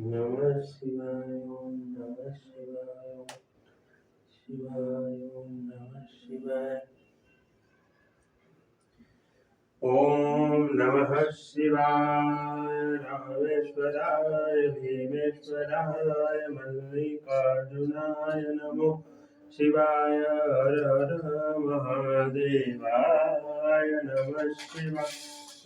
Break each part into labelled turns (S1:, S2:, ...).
S1: नमः शिवाय ओम नमः शिवाय ओम शिवाय ओम नमः शिवाय रामेश्वराय भीमेश्वराय मल्लिकार्जुनाय नमो शिवाय हर हर महादेवाय नमः शिवाय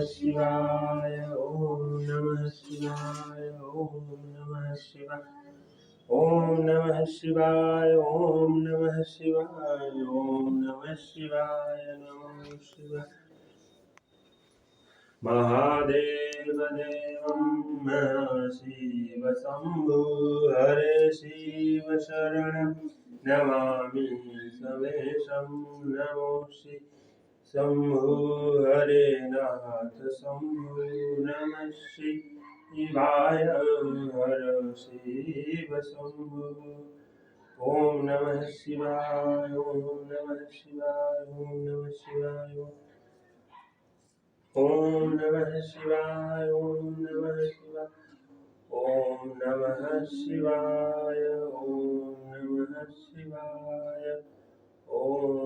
S1: शिवाय। ॐ नमः शिवाय ॐ नमः शिवाय। ॐ नमः शिवाय ॐ नमः शिवाय ॐ नमः शिवाय, नमो शिवाय। महादेव देवं शिव शम्भो हरे शिव शरणं नमामि सवेशं नमो शिव शम्भु हरे नाथ नमः शिवाय हर शिव शंभु। ओम नमः शिवाय, ओम नमः शिवाय, ओम नमः शिवाय। ओम नमः शिवाय, ओम नमः शिवाय। ओम नमः शिवाय, ओम नमः शिवाय। ओम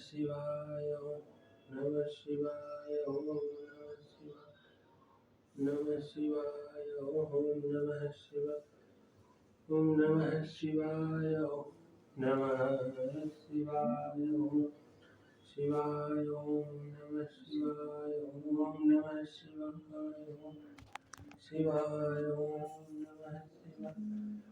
S1: शिवाय ॐ नमः शिवाय ॐ नमः शिवाय नमः शिवाय ॐ नमः शिवाय ॐ नमः शिवाय ॐ नमः शिवाय ॐ शिवाय ॐ नमः शिवाय ॐ नमः शिवाय ॐ शिवाय ॐ नमः शिवाय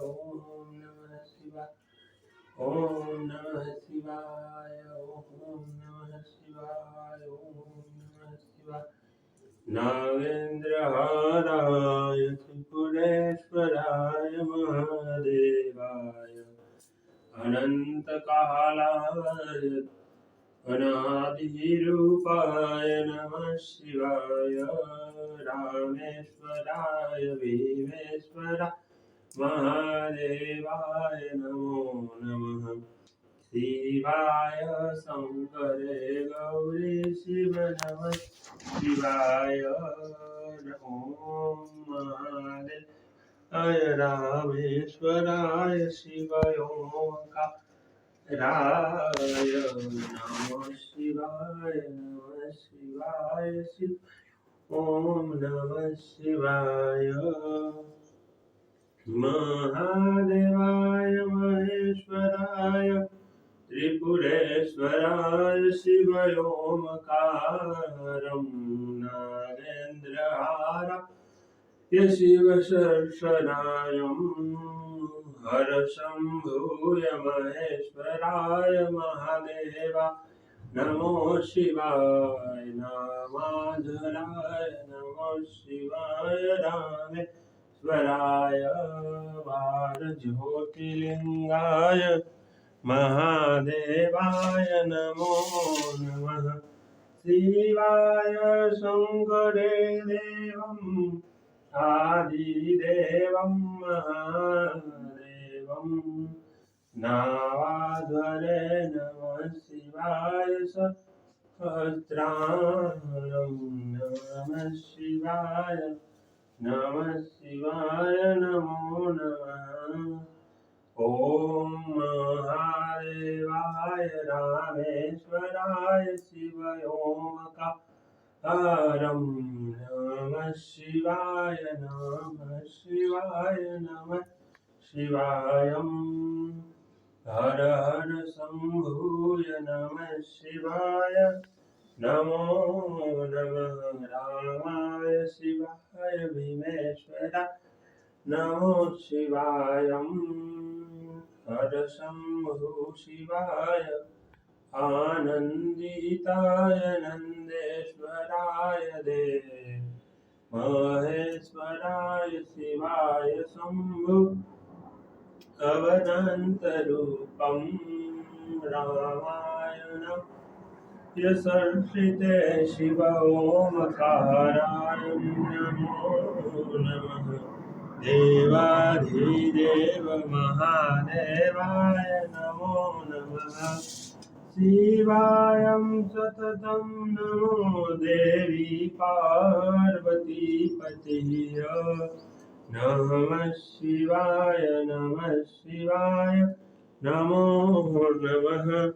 S1: ॐ नमः शिवाय। ॐ नमः शिवाय ॐ नमः शिवाय ॐ नमः शिवाय नागेन्द्रहाराय त्रिपुरेश्वराय महादेवाय अनन्तकालाय अनादिरूपाय नमः शिवाय। रामेश्वराय भीमेश्वराय महादेवाय नमो नमः। शिवाय शङ्करे गौरी शिव नम। शिवाय ॐ महादेवाय रामेश्वराय ओङ्कार राय नमः शिवाय नमः। शिवाय शिव। ॐ नमः शिवाय। महादेवाय महेश्वराय त्रिपुरेश्वराय शिवयोमकारं नागेन्द्रहाराय हर शम्भूय महेश्वराय महादेवा नमो शिवाय नामाधराय नमो शिवाय रामेश्वराय वारज्योतिलिङ्गाय महादेवाय नमो नमः। शिवाय शङ्करे देवम् आदिदेवं महा नावाध्वरे नमः शिवाय सहस्राणं नमः शिवाय। नमः शिवाय नमो नमः। ॐ महादेवाय रामेश्वराय शिवयोमकारं नमः शिवाय नमः शिवाय नमः शिवायम्। हर हर शम्भूय नमः शिवाय। नमो नमः रामाय शिवाय भीमेश्वर। नमो शिवायम् हर शम्भु शिवाय। आनन्दिताय नन्देश्वराय देव महेश्वराय शिवाय शम्भु। अवनन्तरूपं रामायणं यशर्षिते शिव नमो नमः देवाधिदेव महादेवाय नमो नमः। शिवायं सततं नमो देवी पार्वती पार्वतीपतिः नमः शिवाय नमः शिवाय, नमो नमः।